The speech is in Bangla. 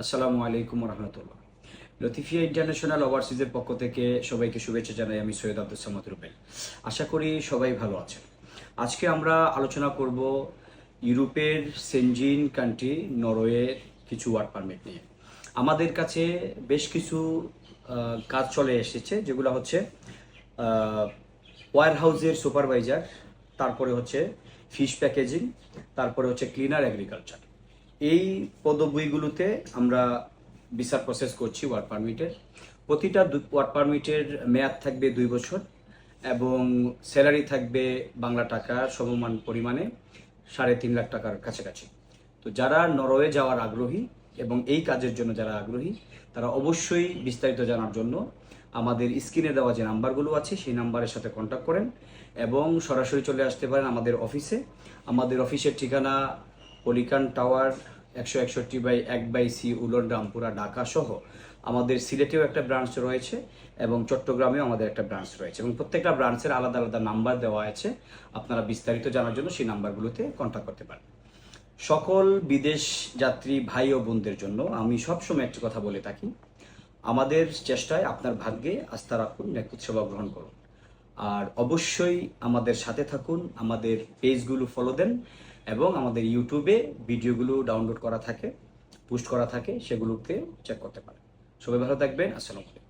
আসসালামু আলাইকুম রহমতুল্লাহ লতিফিয়া ইন্টারন্যাশনাল ওভারসিজের পক্ষ থেকে সবাইকে শুভেচ্ছা জানাই আমি সৈয়দ আব্দুল সামাদ রুবেল। আশা করি সবাই ভালো আছেন। আজকে আমরা আলোচনা করব ইউরোপের সেনজিন কান্ট্রি, নরওয়ের কিছু ওয়ার্ক পারমিট নিয়ে। আমাদের কাছে বেশ কিছু কাজ চলে এসেছে, যেগুলো হচ্ছে ওয়ার হাউসের সুপারভাইজার, তারপরে হচ্ছে ফিশ প্যাকেজিং, তারপরে হচ্ছে ক্লিনার এগ্রিকালচার এই পদবিগুলোতে আমরা ভিসার প্রসেস করছি ওয়ার্ক পারমিটের প্রতিটা ওয়ার্ক পারমিটের মেয়াদ থাকবে দুই বছর এবং স্যালারি থাকবে বাংলা টাকার সমমান পরিমাণে সাড়ে তিন লাখ টাকার কাছাকাছি। তো যারা নরওয়ে যাওয়ার আগ্রহী এবং এই কাজের জন্য যারা আগ্রহী, তারা অবশ্যই বিস্তারিত জানার জন্য আমাদের স্ক্রিনে দেওয়া যে নাম্বারগুলো আছে, সেই নাম্বারের সাথে কন্ট্যাক্ট করেন এবং সরাসরি চলে আসতে পারেন আমাদের অফিসে আমাদের অফিসের ঠিকানা পলিকান টাওয়ার একশো একষট্টি বাই এক by C woollen Rampura Dhaka সহ আমাদের সিলেটেও একটা ব্রাঞ্চ রয়েছে এবং চট্টগ্রামেও আমাদের একটা ব্রাঞ্চ রয়েছে এবং প্রত্যেকটা ব্রাঞ্চের আলাদা আলাদা নাম্বার দেওয়া আছে। আপনারা বিস্তারিত জানার জন্য সেই নাম্বারগুলোতে কন্ট্যাক্ট করতে পারেন। সকল বিদেশ যাত্রী ভাই ও বোনদের জন্য আমি সবসময় একটা কথা বলে থাকি, আমাদের চেষ্টায় আপনার ভাগ্যে আস্থা রাখুন নেতৃত্ব সেবা গ্রহণ করুন। আর অবশ্যই আমাদের সাথে থাকুন, আমাদের পেজগুলো ফলো দেন। এবং আমাদের ইউটিউবে ভিডিওগুলো ডাউনলোড করা থাকে পোস্ট করা থাকে, সেগুলোতে চেক করতে পারেন। সবাই ভালো থাকবেন, আসসালামু